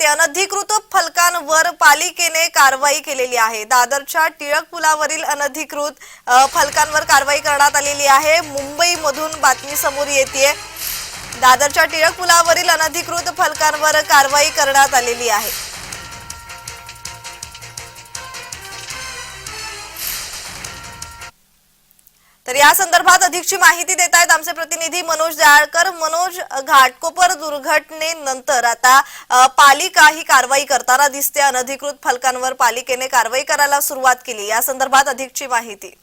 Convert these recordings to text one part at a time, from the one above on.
येथे अनधिकृत फलकांवर पालिकेने कारवाई केलेली आहे. दादरच्या टिळक पुलावरील अनधिकृत फलकांवर कारवाई करण्यात आलेली आहे. मुंबईमधून बातमी समोर येते दादरच्या टिळक पुलावरील अनधिकृत फलकांवर कारवाई करण्यात आलेली आहे. तर या संदर्भात अधिकची माहिती देत आहेत आमचे प्रतिनिधी मनोज दयाळकर. मनोज घाटकोपर दुर्घटनेनंतर आता पालिका ही कारवाई करताना दिसते. अनधिकृत फलकांवर पालिकेने कारवाई करायला सुरुवात केली. या संदर्भात अधिकची माहिती.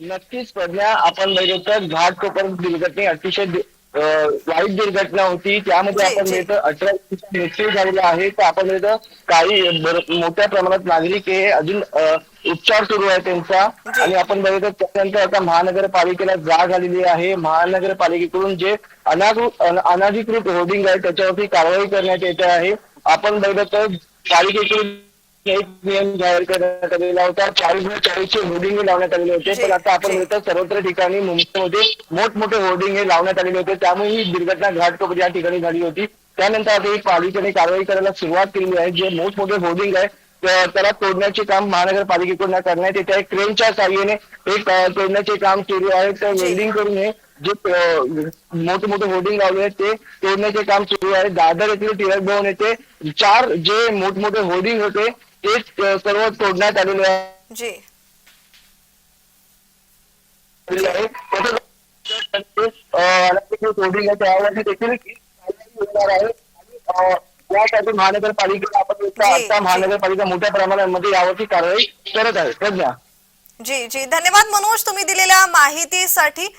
नक्कीच प्रज्ञा आपण बघितलं घाटकोपर दुर्घटने अतिशय वाईट दुर्घटना होती त्यामध्ये जी, आपण जी. अठरा मृत्यू झालेला आहे तर आपण काही बर- मोठ्या प्रमाणात नागरिक हे अजून अं, उपचार सुरू आहे त्यांचा जी. आणि आपण बघितलं त्यानंतर आता महानगरपालिकेला जाग आलेली आहे महानगरपालिकेकडून जे अनागृ- अन- अनधिकृत होर्डिंग आहे त्याच्यावरती कारवाई करण्यात येत आहे आपण बघितलं तर पालिकेकडून एक नियम जाहीर करण्यात आलेला होता चाळीस बाय चाळीसचे होर्डिंग लावण्यात आलेले होते पण आता आपण म्हणतो सर्वत्र ठिकाणी मुंबईमध्ये मोठमोठे होर्डिंग हे लावण्यात आलेले होते त्यामुळे ही दुर्घटना घाटकोपर या ठिकाणी झाली होती त्यानंतर आता ही पालिकेने कारवाई करायला सुरुवात केली आहे जे मोठमोठे होर्डिंग आहे त्याला तोडण्याचे काम महानगरपालिकेकडून करण्यात येते आहे क्रेनच्या साह्याने हे तोडण्याचे काम सुरू आहे तर वेल्डिंग करून हे जे मोठे मोठे होर्डिंग लावले आहेत ते तोडण्याचे काम सुरू आहे दादर येथील टिळक भवन येथे चार जे मोठमोठे होर्डिंग होते ते सर्व तोडण्यात आलेले आहे. जी. आहे. त्यावरती देखील कारवाई होणार आहे. आणि अ, यासाठी महानगरपालिकेला आपण आता. महानगरपालिका मोठ्या प्रमाणामध्ये यावरती कारवाई करत आहे. प्रज्ञा जी जी. धन्यवाद मनोज तुम्ही दिलेल्या माहितीसाठी.